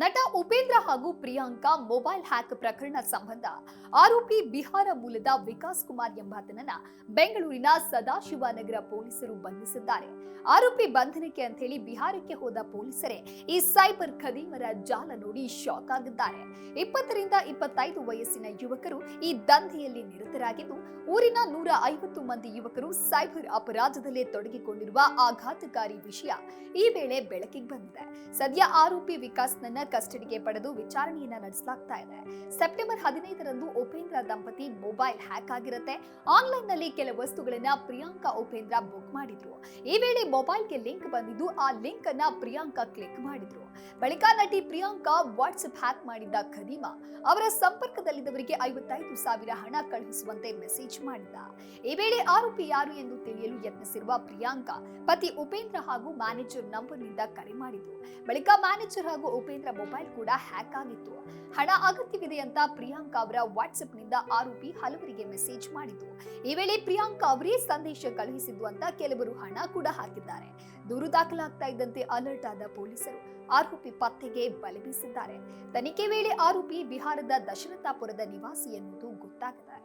ನಟ ಉಪೇಂದ್ರ ಹಾಗೂ Priyanka mobile hack ಪ್ರಕರಣ ಸಂಬಂಧ ಆರೋಪಿ ಬಿಹಾರ ಮೂಲದ ವಿಕಾಸ್ ಕುಮಾರ್ ಎಂಬಾತನನ್ನ ಬೆಂಗಳೂರಿನ ಸದಾಶಿವನಗರ ಪೊಲೀಸರು ಬಂಧಿಸಿದ್ದಾರೆ. ಆರೋಪಿ ಬಂಧನಕ್ಕೆ ಅಂತ ಹೇಳಿ ಬಿಹಾರಕ್ಕೆ ಹೋದ ಪೊಲೀಸರೇ ಈ ಸೈಬರ್ ಖದೀಮರ ಜಾಲ ನೋಡಿ ಶಾಕ್ ಆಗಿದ್ದಾರೆ. ಇಪ್ಪತ್ತರಿಂದ ಇಪ್ಪತ್ತೈದು ವಯಸ್ಸಿನ ಯುವಕರು ಈ ದಂಧೆಯಲ್ಲಿ ನಿರತರಾಗಿದ್ದು, ಊರಿನ ನೂರ ಐವತ್ತು ಮಂದಿ ಯುವಕರು ಸೈಬರ್ ಅಪರಾಧದಲ್ಲೇ ತೊಡಗಿಕೊಂಡಿರುವ ಆಘಾತಕಾರಿ ವಿಷಯ ಈ ವೇಳೆ ಬೆಳಕಿಗೆ ಬಂದಿದೆ. ಸದ್ಯ ಆರೋಪಿ ವಿಕಾಸ್ನನ್ನ ಕಸ್ಟಡಿಗೆ ಪಡೆದು ವಿಚಾರಣೆಯನ್ನ ನಡೆಸಲಾಗ್ತಾ ಇದೆ. ಸೆಪ್ಟೆಂಬರ್ ಹದಿನೈದರಂದು ಉಪೇಂದ್ರ ದಂಪತಿ ಮೊಬೈಲ್ ಹ್ಯಾಕ್ ಆಗಿರುತ್ತೆ. ಆನ್ಲೈನ್ನಲ್ಲಿ ಕೆಲ ವಸ್ತುಗಳನ್ನ ಪ್ರಿಯಾಂಕಾ, ಉಪೇಂದ್ರ ಬುಕ್ ಮಾಡಿದ್ರು. ಈ ವೇಳೆ ಮೊಬೈಲ್ಗೆ ಲಿಂಕ್ ಬಂದಿದ್ದು ಆ ಲಿಂಕ್ ಅನ್ನ ಪ್ರಿಯಾಂಕಾ ಕ್ಲಿಕ್ ಮಾಡಿದ್ರು. ಬಳಿಕ ನಟಿ ಪ್ರಿಯಾಂಕಾ ವಾಟ್ಸ್ಆಪ್ ಹ್ಯಾಕ್ ಮಾಡಿದ್ದ ಖದೀಮ ಅವರ ಸಂಪರ್ಕದಲ್ಲಿದ್ದವರಿಗೆ ಐವತ್ತೈದು ಸಾವಿರ ಹಣ ಕಳುಹಿಸುವಂತೆ ಮೆಸೇಜ್ ಮಾಡಿದ್ದ ಈ ವೇಳೆ ಆರೋಪಿ ಯಾರು ಎಂದು ತಿಳಿಯಲು ಯತ್ನಿಸಿರುವ ಪ್ರಿಯಾಂಕಾ, ಪತಿ ಉಪೇಂದ್ರ ಹಾಗೂ ಮ್ಯಾನೇಜರ್ ನಂಬರ್ನಿಂದ ಕರೆ ಮಾಡಿದ್ರು. ಬಳಿಕ ಮ್ಯಾನೇಜರ್ ಹಾಗೂ ಉಪೇಂದ್ರ ಮೊಬೈಲ್ ಕೂಡ ಹ್ಯಾಕ್ ಆಗಿತ್ತು. ಹಣ ಅಗತ್ಯವಿದೆ ಅಂತ ಪ್ರಿಯಾಂಕಾ ಅವರ ವಾಟ್ಸ್ಆಪ್ನಿಂದ ಆರೋಪಿ ಹಲವರಿಗೆ ಮೆಸೇಜ್ ಮಾಡಿದ್ರು ಈ ವೇಳೆ ಪ್ರಿಯಾಂಕಾ ಅವರೇ ಸಂದೇಶ ಕಳುಹಿಸಿದ್ದು ಅಂತ ಕೆಲವರು ಹಣ ಕೂಡ ಹಾಕಿದ್ದಾರೆ. ದೂರು ದಾಖಲಾಗ್ತಾ ಇದ್ದಂತೆ ಅಲರ್ಟ್ ಆದ ಪೊಲೀಸರು ಆರೋಪಿ ಪತ್ತೆಗೆ ಬಲೆ ಬೀಸಿದ್ದಾರೆ. ತನಿಖೆ ವೇಳೆ ಆರೋಪಿ ಬಿಹಾರದ ದಶರಥಾಪುರದ ನಿವಾಸಿ ಎನ್ನುವುದು ಗೊತ್ತಾಗಿದೆ